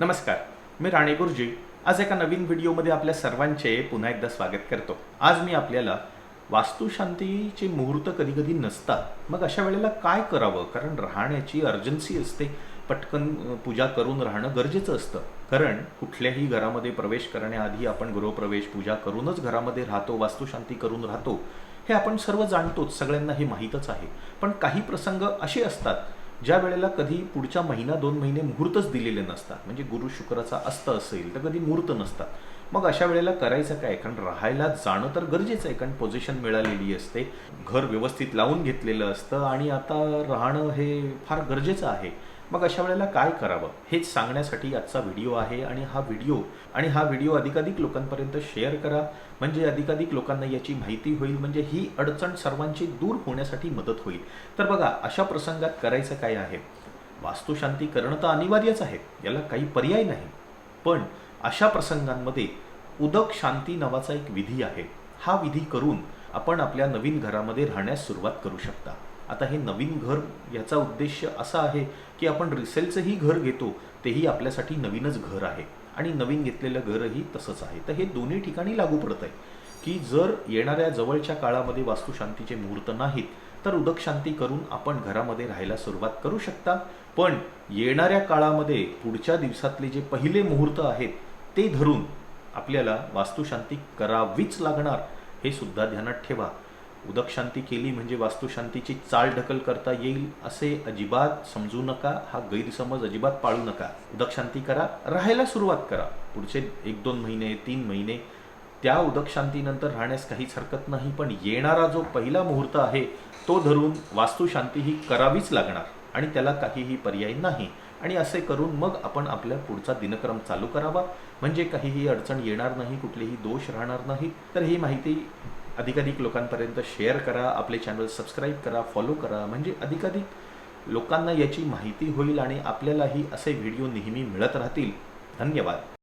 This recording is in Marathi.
नमस्कार मी राणे गुरुजी. आज एका नवीन व्हिडिओमध्ये आपल्या सर्वांचे पुन्हा एकदा स्वागत करतो. आज मी आपल्याला वास्तुशांतीचे मुहूर्त कधी कधी नसतात मग अशा वेळेला काय करावं? कारण राहण्याची अर्जन्सी असते. पटकन पूजा करून राहणं गरजेचं असतं. कारण कुठल्याही घरामध्ये प्रवेश करण्याआधी आपण गृहप्रवेश पूजा करूनच घरामध्ये राहतो वास्तुशांती करून राहतो हे आपण सर्व जाणतोच सगळ्यांना हे माहीतच आहे. पण काही प्रसंग असे असतात ज्या वेळेला कधी पुढच्या महिना दोन महिने मुहूर्तच दिलेले नसतात म्हणजे गुरु शुक्राचा अस्त असेल तर कधी मुहूर्त नसतात. मग अशा वेळेला करायचं काय? कारण राहायला जाणं तर गरजेचं आहे कारण पोझिशन मिळालेली असते घर व्यवस्थित लावून घेतलेलं असतं आणि आता राहणं हे फार गरजेचं आहे. मग अशा वेळेला काय करावं? हेच सांगण्यासाठी आजचा व्हिडिओ आहे आणि हा व्हिडिओ आणि हा व्हिडिओ अधिकाधिक लोकांपर्यंत शेअर करा. म्हणजे अधिकाधिक लोकांना याची माहिती होईल. म्हणजे ही अडचण सर्वांची दूर होण्यासाठी मदत होईल. तर बघा अशा प्रसंगात करायचं काय आहे? वास्तुशांती करणं तर अनिवार्यच आहे. याला काही पर्याय नाही. पण अशा प्रसंगांमध्ये उदक शांती नावाचा एक विधी आहे. हा विधी करून आपण आपल्या नवीन घरामध्ये राहण्यास सुरुवात करू शकता. आता हे नवीन घर याचा उद्देश असा आहे की आपण रिसेलचंही घर घेतो तेही आपल्यासाठी नवीनच घर आहे. आणि नवीन घेतलेलं घरही तसंच आहे. तर हे दोन्ही ठिकाणी लागू पडत आहे. की जर येणाऱ्या जवळच्या काळामध्ये वास्तुशांतीचे मुहूर्त नाहीत तर उदक शांती करून आपण घरामध्ये राहायला सुरुवात करू शकता. पण येणाऱ्या काळामध्ये पुढच्या दिवसातले जे पहिले मुहूर्त आहेत ते धरून आपल्याला वास्तुशांती करावीच लागणार हे सुद्धा ध्यानात ठेवा. उदक शांती केली म्हणजे वास्तुशांतीची चाल ढकल करता येईल असे अजिबात समजू नका हा गैरसमज अजिबात पाळू नका. उदक शांती करा राहायला सुरुवात करा. पुढचे एक दोन महिने तीन महिने त्या उदक शांतीनंतर राहण्यास काहीच हरकत नाही पण येणारा जो पहिला मुहूर्त आहे तो धरून वास्तुशांती ही करावीच लागणार आणि त्याला काहीही पर्याय नाही. आणि असे करून मग आपण आपल्या पुढचा दिनक्रम चालू करावा. म्हणजे काहीही अडचण येणार नाही कुठलेही दोष राहणार नाही. तर ही माहिती अधिकाधिक लोकांपर्यंत शेअर करा आपले चॅनल सबस्क्राईब करा फॉलो करा. म्हणजे अधिकाधिक लोकांना याची माहिती होईल आणि आपल्यालाही असे व्हिडिओ नेहमी मिळत राहतील. धन्यवाद.